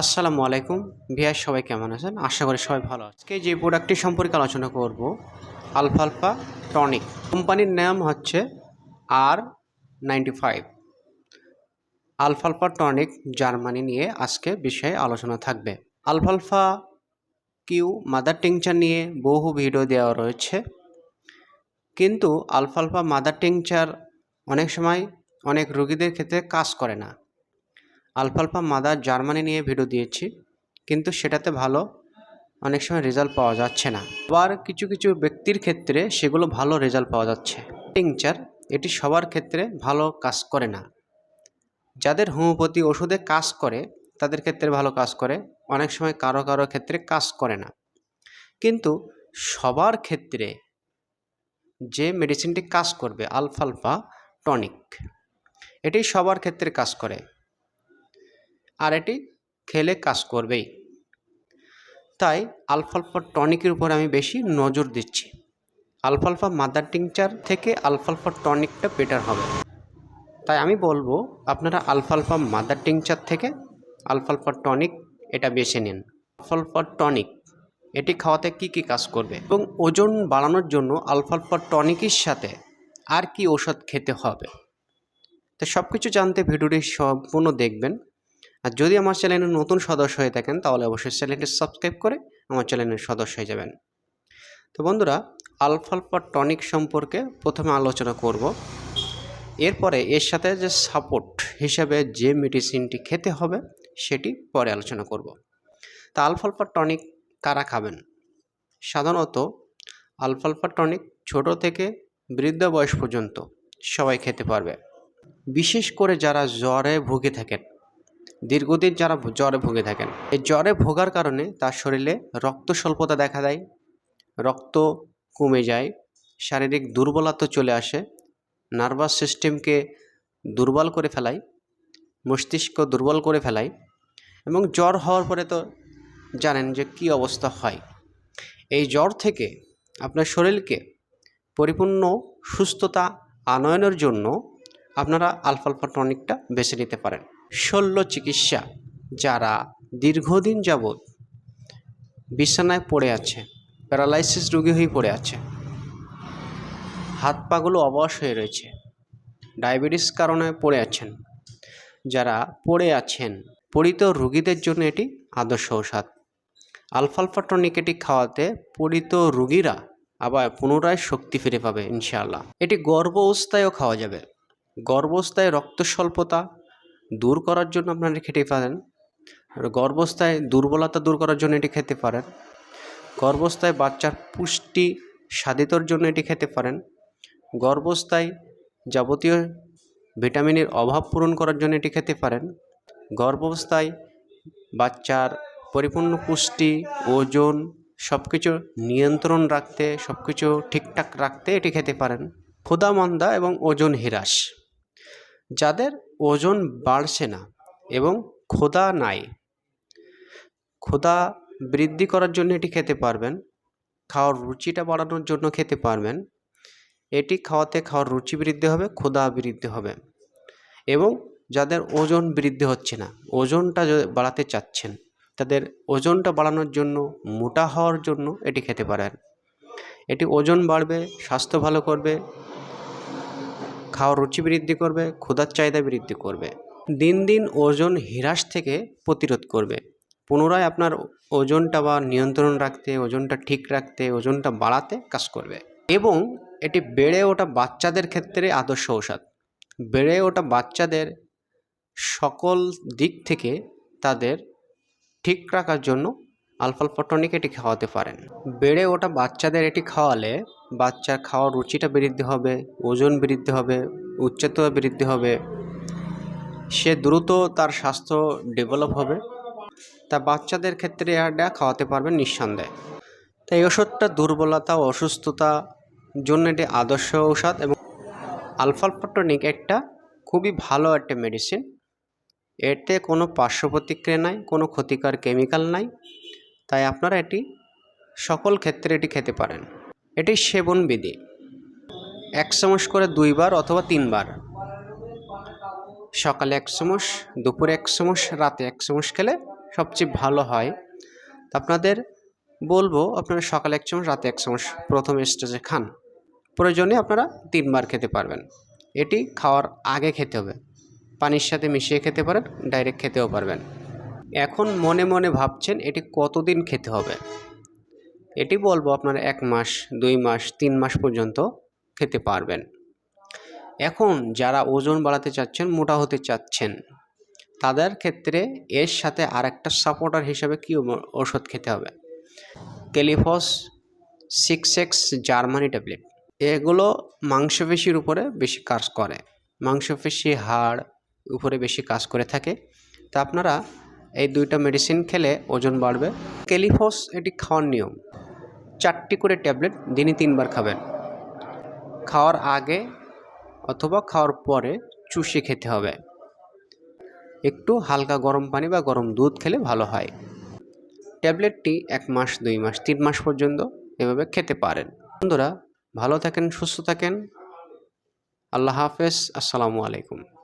আসসালামু আলাইকুম। ভিয়ার সবাই কেমন আছেন? আশা করি সবাই ভালো আজকে যে প্রোডাক্টটি সম্পর্কে আলোচনা করব, আলফালফা টনিক। কোম্পানির নাম হচ্ছে আর নাইনটি ফাইভ আলফালফা টনিক জার্মানি নিয়ে আজকে বিষয়ে আলোচনা থাকবে। আলফালফা কিউ মাদার টিংচার নিয়ে বহু ভিডিও দেওয়া রয়েছে। কিন্তু আলফালফা মাদার টিংচার অনেক সময় অনেক রোগীদের ক্ষেত্রে কাজ করে না। আলফালফা মাদার জার্মানি নিয়ে ভিডিও দিয়েছি, কিন্তু সেটাতে ভালো অনেক সময় রেজাল্ট পাওয়া যাচ্ছে না। আবার কিছু কিছু ব্যক্তির ক্ষেত্রে সেগুলো ভালো রেজাল্ট পাওয়া যাচ্ছে। টিংচার এটি সবার ক্ষেত্রে ভালো কাজ করে না। যাদের হোমিওপ্যাথি ওষুধে কাজ করে, তাদের ক্ষেত্রে ভালো কাজ করে, অনেক সময় কারও কারও ক্ষেত্রে কাজ করে না। কিন্তু সবার ক্ষেত্রে যে মেডিসিনটি কাজ করবে, আলফালফা টনিক এটি সবার ক্ষেত্রে কাজ করে। আর এটি খেলে কাজ করবেই। তাই আলফালফা টনিকের উপর আমি বেশি নজর দিচ্ছি। আলফালফা মাদার টিংচার থেকে আলফালফা টনিকটা বেটার হবে। তাই আমি বলব, আপনারা আলফালফা মাদার টিংচার থেকে আলফালফা টনিক এটা বেছে নিন। আলফালফা টনিক, এটি খাওয়াতে কি কি কাজ করবে এবং ওজন বাড়ানোর জন্য আলফালফা টনিকের সাথে আর কি ওষুধ খেতে হবে। তো সব কিছু জানতে ভিডিওটি সম্পূর্ণ দেখবেন। আর যদি আমার চ্যানেলের নতুন সদস্য হয়ে থাকেন, তাহলে অবশ্যই চ্যানেলটি সাবস্ক্রাইব করে আমার চ্যানেলের সদস্য হয়ে যাবেন। তো বন্ধুরা, আলফালফা টনিক সম্পর্কে প্রথমে আলোচনা করব। এরপরে এর সাথে যে সাপোর্ট হিসাবে যে মেডিসিনটি খেতে হবে, সেটি পরে আলোচনা করব। তা আলফালফা টনিক কারা খাবেন? সাধারণত আলফালফা টনিক ছোট থেকে বৃদ্ধ বয়স পর্যন্ত সবাই খেতে পারবে। বিশেষ করে যারা জ্বরে ভুগে থাকেন দীর্ঘদিন যারা জ্বরে ভুগে থাকেন। এই জ্বরে ভোগার কারণে তার শরীরে রক্ত স্বল্পতা দেখা দেয়, রক্ত কমে যায়, শারীরিক দুর্বলতা চলে আসে, নার্ভাস সিস্টেমকে দুর্বল করে ফেলায়, মস্তিষ্ক দুর্বল করে ফেলায় এবং জ্বর হওয়ার পরে তো জানেন যে কি অবস্থা হয়। এই জ্বর থেকে আপনার শরীরকে পরিপূর্ণ সুস্থতা আনয়নের জন্য আপনারা আলফা আলফা টনিকটা বেছে নিতে পারেন। শল্য চিকিৎসা যারা দীর্ঘদিন যাবৎ বিছানায় পড়ে আছে, প্যারালাইসিস রোগী হয়ে পড়ে আছে। হাত পাগুলো অবশ হয়ে রয়েছে। ডায়াবেটিস কারণে পড়ে আছেন। যারা পড়ে আছেন, পরিত রোগীদের জন্য এটি আদর্শ ঔষধ। আলফালফা টনিক এটি খাওয়াতে পরিত রোগীরা আবার পুনরায় শক্তি ফিরে পাবে, ইনশাআল্লাহ। এটি গর্ভ অবস্থায়ও খাওয়া যাবে। গর্ভাবস্থায় রক্ত স্বল্পতা দূর করার জন্য আপনারা খেতে পারেন। গর্ভাবস্থায় দুর্বলতা দূর করার জন্য এটি খেতে পারেন। গর্ভাবস্থায় বাচ্চার পুষ্টি সাধিতর জন্য এটি খেতে পারেন। গর্ভাবস্থায় যাবতীয় ভিটামিনের অভাব পূরণ করার জন্য এটি খেতে পারেন। গর্ভাবস্থায় বাচ্চার পরিপূর্ণ পুষ্টি, ওজন সব কিছু নিয়ন্ত্রণ রাখতে সব কিছু ঠিকঠাক রাখতে এটি খেতে পারেন। ক্ষুদামন্দা এবং ওজন হ্রাস। যাদের ওজন বাড়ছে না এবং ক্ষুধা নাই। ক্ষুধা বৃদ্ধি করার জন্য এটি খেতে পারবেন। খাওয়ার রুচিটা বাড়ানোর জন্য খেতে পারবেন। এটি খাওয়াতে খাওয়ার রুচি বৃদ্ধি হবে, ক্ষুধা বৃদ্ধি হবে এবং যাদের ওজন বৃদ্ধি হচ্ছে না, ওজনটা বাড়াতে চাচ্ছেন, তাদের ওজনটা বাড়ানোর জন্য, মোটা হওয়ার জন্য এটি খেতে পারেন। এটি ওজন বাড়বে, স্বাস্থ্য ভালো করবে খাওয়ার রুচি বৃদ্ধি করবে, ক্ষুধার চাহিদা বৃদ্ধি করবে। দিন দিন ওজন হ্রাস থেকে প্রতিরোধ করবে। পুনরায় আপনার ওজনটা বা নিয়ন্ত্রণ রাখতে, ওজনটা ঠিক রাখতে, ওজনটা বাড়াতে কাজ করবে। এবং এটি বেড়ে ওঠা বাচ্চাদের ক্ষেত্রে আদর্শ ঔষধ। বেড়ে ওঠা বাচ্চাদের সকল দিক থেকে তাদের ঠিক রাখার জন্য আলফালফা টনিক এটি খাওয়াতে পারেন। বেড়ে ওঠা বাচ্চাদের এটি খাওয়ালে বাচ্চার খাওয়ার রুচিটা বৃদ্ধি হবে, ওজন বৃদ্ধি হবে, উচ্চতা বৃদ্ধি হবে। সে দ্রুত তার স্বাস্থ্য ডেভেলপ হবে। তা বাচ্চাদের ক্ষেত্রে এটা খাওয়াতে পারবেন নিঃসন্দেহে। তাই এই ওষুধটা দুর্বলতা, অসুস্থতা জন্য এটি আদর্শ ঔষধ এবং আলফালফা টনিক একটা খুবই ভালো একটা মেডিসিন এতে কোনো পার্শ্ব প্রতিক্রিয়া নাই, কোনো ক্ষতিকর কেমিক্যাল নাই। তাই আপনারা এটি সকল ক্ষেত্রে এটি খেতে পারেন। এটি সেবন বিধি। এক চামচ করে দুইবার অথবা তিনবার। সকালে এক চামচ, দুপুরে এক চামচ, রাতে এক চামচ খেলে সবচেয়ে ভালো হয়। তো আপনাদের বলব, আপনারা সকালে এক চামচ, রাতে এক চামচ প্রথম স্টেজে খান। প্রয়োজনে আপনারা তিনবার খেতে পারবেন। এটি খাওয়ার আগে খেতে হবে। পানির সাথে মিশিয়ে খেতে পারেন, ডাইরেক্ট খেতেও পারবেন। এখন মনে মনে ভাবছেন, এটি কতদিন খেতে হবে? এটি বলব আপনারা এক মাস, দুই মাস, তিন মাস পর্যন্ত খেতে পারবেন। এখন যারা ওজন বাড়াতে চাচ্ছেন, মোটা হতে চাচ্ছেন, তাদের ক্ষেত্রে এর সাথে আর একটা সাপোর্টার হিসাবে কী ওষুধ খেতে হবে? Kali phos six X Germany tablet এগুলো মাংসপেশির উপরে বেশি কাজ করে। মাংসপেশি, হাড় উপরে বেশি কাজ করে থাকে। তা আপনারা এই দুইটা মেডিসিন খেলে ওজন বাড়বে। কেলিফস এটি খাওয়ার নিয়ম। চারটি করে ট্যাবলেট দিনে তিনবার খাবেন। খাওয়ার আগে অথবা খাওয়ার পরে চুষে খেতে হবে। একটু হালকা গরম পানি বা গরম দুধ খেলে ভালো হয়। ট্যাবলেটটি এক মাস, দুই মাস, তিন মাস পর্যন্ত এভাবে খেতে পারেন। বন্ধুরা, ভালো থাকেন, সুস্থ থাকেন। আল্লাহ হাফেজ। আসসালামু আলাইকুম।